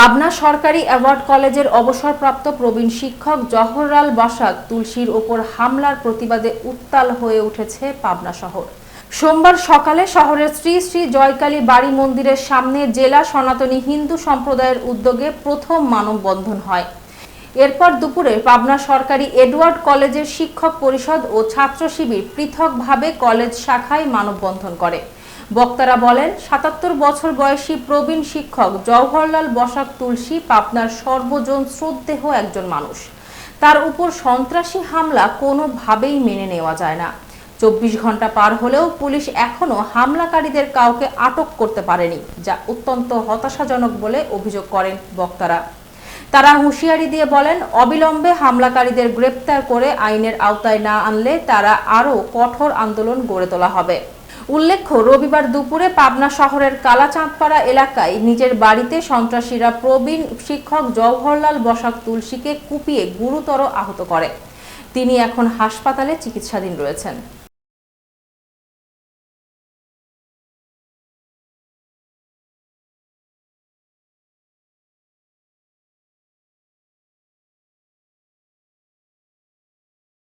পাবনা সরকারি অ্যাওয়ার্ড কলেজের অবসরপ্রাপ্ত প্রবীণ শিক্ষক জহরলাল বাসাক তুলসীর ওপর হামলার প্রতিবাদে উত্তাল হয়ে উঠেছে পাবনা শহর। সোমবার সকালে শহরের শ্রী শ্রী জয়কালী বাড়ি মন্দিরের সামনে জেলা সনাতনী হিন্দু সম্প্রদায়ের উদ্যোগে প্রথম মানববন্ধন হয়। এরপর দুপুরে পাবনা সরকারি এডওয়ার্ড কলেজের শিক্ষক পরিষদ ও ছাত্র শিবির পৃথকভাবে কলেজ শাখায় মানববন্ধন করে। বক্তারা বলেন, সাতাত্তর বছর বয়সী প্রবীণ শিক্ষক জওহরলাল বসাক তুলসী পাবনার সর্বজন শ্রদ্ধেহ একজন মানুষ। তার উপর সন্ত্রাসী হামলা কোনোভাবেই মেনে নেওয়া যায় না। চব্বিশ ঘণ্টা পার হলেও পুলিশ এখনও হামলাকারীদের কাউকে আটক করতে পারেনি, যা অত্যন্ত হতাশাজনক বলে অভিযোগ করেন বক্তারা। তারা হুঁশিয়ারি দিয়ে বলেন, অবিলম্বে হামলাকারীদের গ্রেপ্তার করে আইনের আওতায় না আনলে তারা আরও কঠোর আন্দোলন গড়ে তোলা হবে। উল্লেখ্য, রবিবার দুপুরে পাবনা শহরের কালাচাঁদপাড়া এলাকায় নিজের বাড়িতে সন্ত্রাসীরা প্রবীণ শিক্ষক জওহরলাল বসাক তুলসীকে কুপিয়ে গুরুতর আহত করে। তিনি এখন হাসপাতালে চিকিৎসাধীন রয়েছেন।